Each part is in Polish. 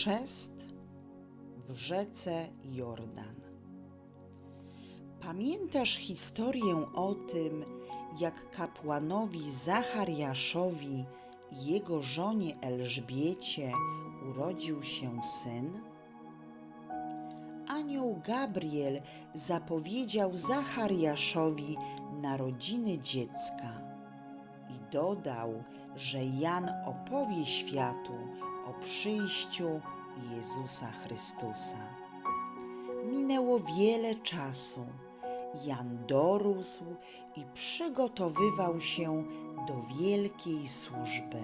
Chrzest w rzece Jordan. Pamiętasz historię o tym, jak kapłanowi Zachariaszowi i jego żonie Elżbiecie urodził się syn? Anioł Gabriel zapowiedział Zachariaszowi narodziny dziecka i dodał, że Jan opowie światu o przyjściu Jezusa Chrystusa. Minęło wiele czasu. Jan dorósł i przygotowywał się do wielkiej służby.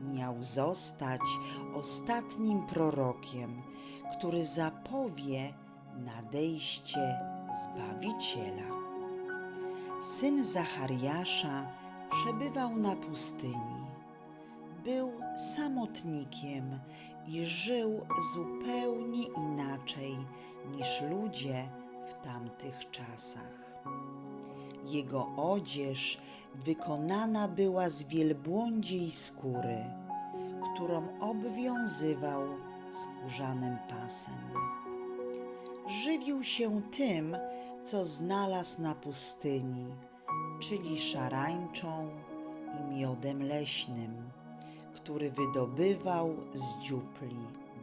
Miał zostać ostatnim prorokiem, który zapowie nadejście Zbawiciela. Syn Zachariasza przebywał na pustyni. Był samotnikiem i żył zupełnie inaczej niż ludzie w tamtych czasach. Jego odzież wykonana była z wielbłądziej skóry, którą obwiązywał skórzanym pasem. Żywił się tym, co znalazł na pustyni, czyli szarańczą i miodem leśnym, który wydobywał z dziupli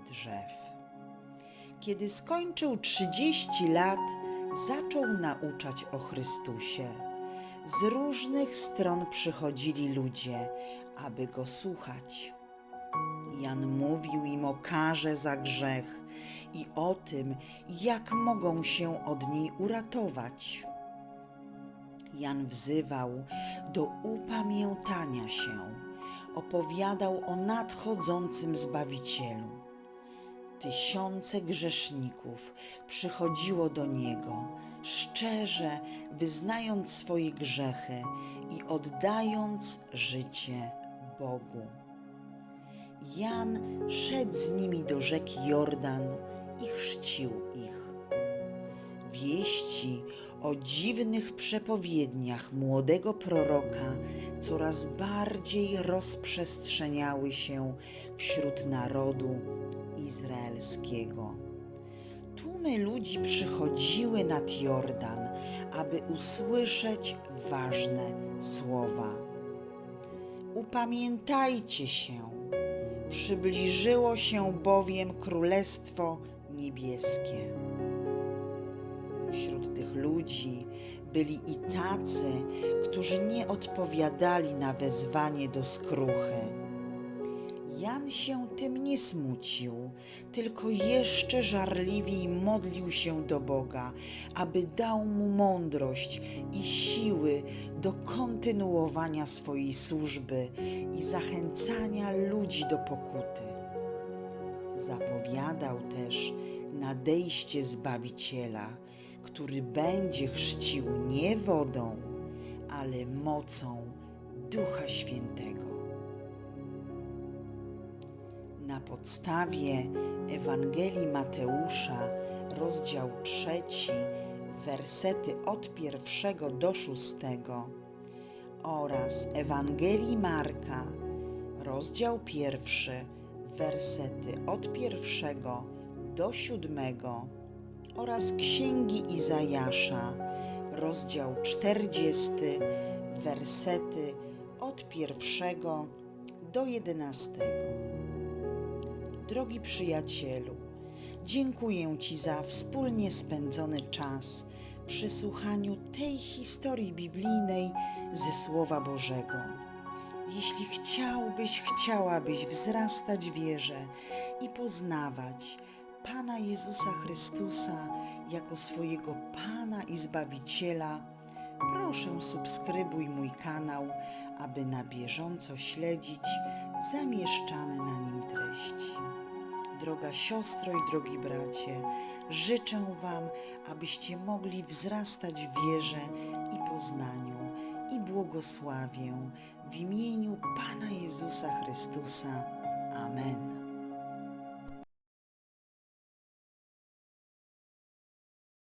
drzew. Kiedy skończył trzydzieści lat, zaczął nauczać o Chrystusie. Z różnych stron przychodzili ludzie, aby go słuchać. Jan mówił im o karze za grzech i o tym, jak mogą się od niej uratować. Jan wzywał do upamiętania się, opowiadał o nadchodzącym Zbawicielu. Tysiące grzeszników przychodziło do Niego, szczerze wyznając swoje grzechy i oddając życie Bogu. Jan szedł z nimi do rzeki Jordan i chrzcił ich. Wieści o dziwnych przepowiedniach młodego proroka coraz bardziej rozprzestrzeniały się wśród narodu izraelskiego. Tłumy ludzi przychodziły nad Jordan, aby usłyszeć ważne słowa. Upamiętajcie się, przybliżyło się bowiem Królestwo Niebieskie. Wśród tych ludzi byli i tacy, którzy nie odpowiadali na wezwanie do skruchy. Jan się tym nie smucił, tylko jeszcze żarliwiej modlił się do Boga, aby dał mu mądrość i siły do kontynuowania swojej służby i zachęcania ludzi do pokuty. Zapowiadał też nadejście Zbawiciela, który będzie chrzcił nie wodą, ale mocą Ducha Świętego. Na podstawie Ewangelii Mateusza, rozdział trzeci, wersety od pierwszego do szóstego oraz Ewangelii Marka, rozdział pierwszy, wersety od pierwszego do siódmego oraz Księgi Izajasza, rozdział czterdziesty, wersety od pierwszego do jedenastego. Drogi przyjacielu, dziękuję Ci za wspólnie spędzony czas przy słuchaniu tej historii biblijnej ze Słowa Bożego. Jeśli chciałbyś, chciałabyś wzrastać wierze i poznawać Pana Jezusa Chrystusa jako swojego Pana i Zbawiciela, proszę subskrybuj mój kanał, aby na bieżąco śledzić zamieszczane na nim treści. Droga siostro i drogi bracie, życzę Wam, abyście mogli wzrastać w wierze i poznaniu i błogosławię w imieniu Pana Jezusa Chrystusa. Amen.